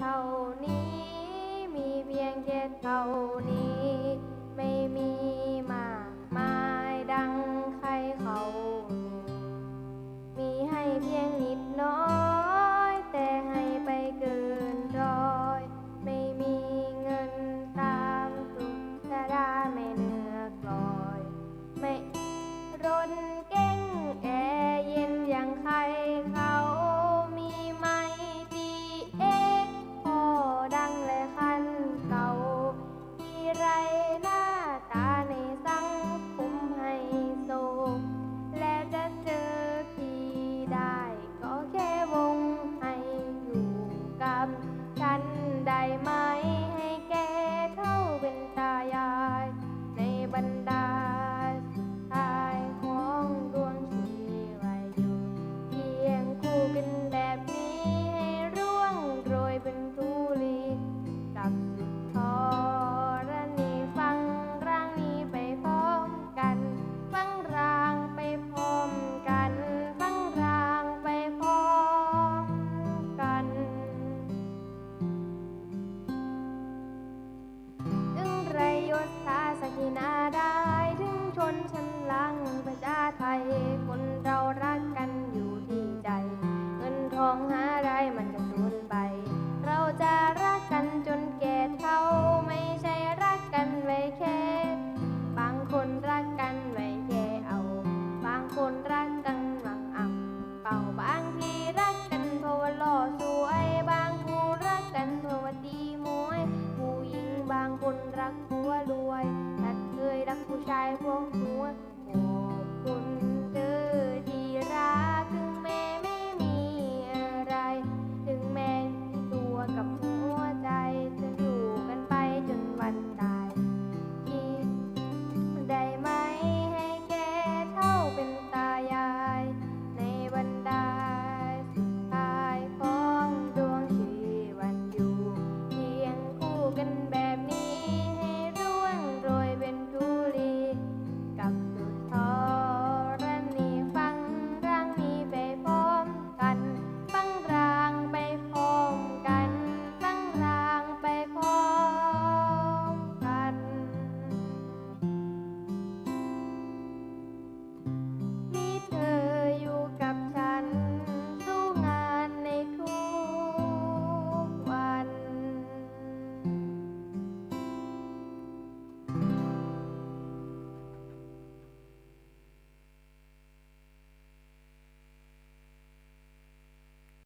เท่านี้ งประชาไทย คนเรารักกันอยู่ที่ใจ เงินทองหาไรมันจะสูญไป เราจะรักกันจนแก่เท่าไม่ใช่รักกันไว้แค่ บางคนรักกันไว้แค่เอา บางคนรักกันหวังอับเป่าบางทีรักกันเพราะว่าหล่อสวยบางคู่รักกันเพราะว่าดีมวยผู้หญิงบางคนรักผัวรวยแต่เคยรักผู้ชายพวก